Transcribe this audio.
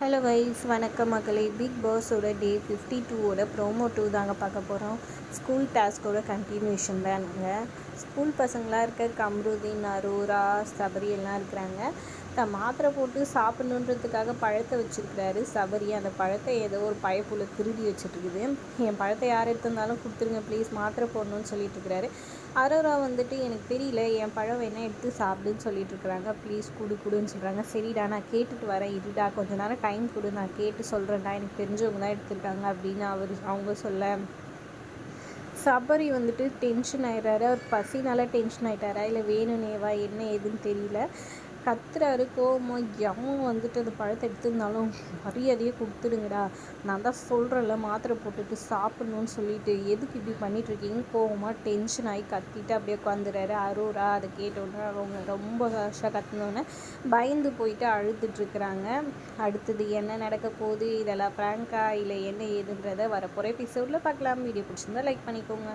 Hello wise வணக்கம் மகளே. Big பாஸோட டே ஃபிஃப்டி டூவோட ப்ரோமோ டூ தாங்க பார்க்க போகிறோம் ஸ்கூல் டாஸ்கோட கண்டினியூஷன் தானுங்க. ஸ்கூல் பசங்களாக இருக்க கம்ருதீன் அரோரா சபரி எல்லாம் இருக்கிறாங்க. தான் மாத்திரை போட்டு சாப்பிடணுன்றதுக்காக பழத்தை வச்சுருக்கிறாரு. சபரி அந்த பழத்தை ஏதோ ஒரு பயப்புல திருடி வச்சுட்ருக்குது. என் பழத்தை யார் எடுத்திருந்தாலும் கொடுத்துருங்க ப்ளீஸ். மாத்திரை போடணும்னு சொல்லிட்டு இருக்கிறாரு அரோரா வந்துட்டு எனக்கு தெரியல என் பழம் வேணால் எடுத்து சாப்பிடுன்னு சொல்லிட்டு இருக்கிறாங்க ப்ளீஸ் குடு குடுன்னு சொல்கிறாங்க சரிடா நான் கேட்டுட்டு வரேன். இருடா கொஞ்ச நேரம் டைம் கொடு. நான் கேட்டு சொல்கிறேன்டா எனக்கு தெரிஞ்சவங்க தான் எடுத்திருக்காங்க அப்படின்னு அவர் அவங்க சொல்ல சபரி வந்துட்டு டென்ஷன் ஆயிடுறாரு. அவர் பசினால டென்ஷன் ஆகிட்டாரா இல்லை வேணும்னேவா என்ன ஏதுன்னு தெரியல. கத்துறாரு கோவமாக எவன் வந்துட்டு அந்த பழத்தை எடுத்திருந்தாலும் மரியாதையே கொடுத்துடுங்கடா. நான் தான் சொல்கிறேன்ல மாத்திரை போட்டுட்டு சாப்பிட்ணுன்னு சொல்லிட்டு. எதுக்கு இப்படி பண்ணிட்டு கோவமாக டென்ஷன் ஆகி கத்திட்டு அப்படியே உட்காந்துறாரு அரோரா அதை கேட்டோன்னே அவங்க ரொம்ப ஹர்ஷாக கத்துனோடனே பயந்து போயிட்டு அழுதுட்ருக்குறாங்க அடுத்தது என்ன நடக்க போகுது? இதெல்லாம் ப்ராங்கா இல்லை என்ன ஏதுன்றதை வரப்போகிற எபிசோடில் பார்க்கலாம். வீடியோ பிடிச்சிருந்தா லைக் பண்ணிக்கோங்க.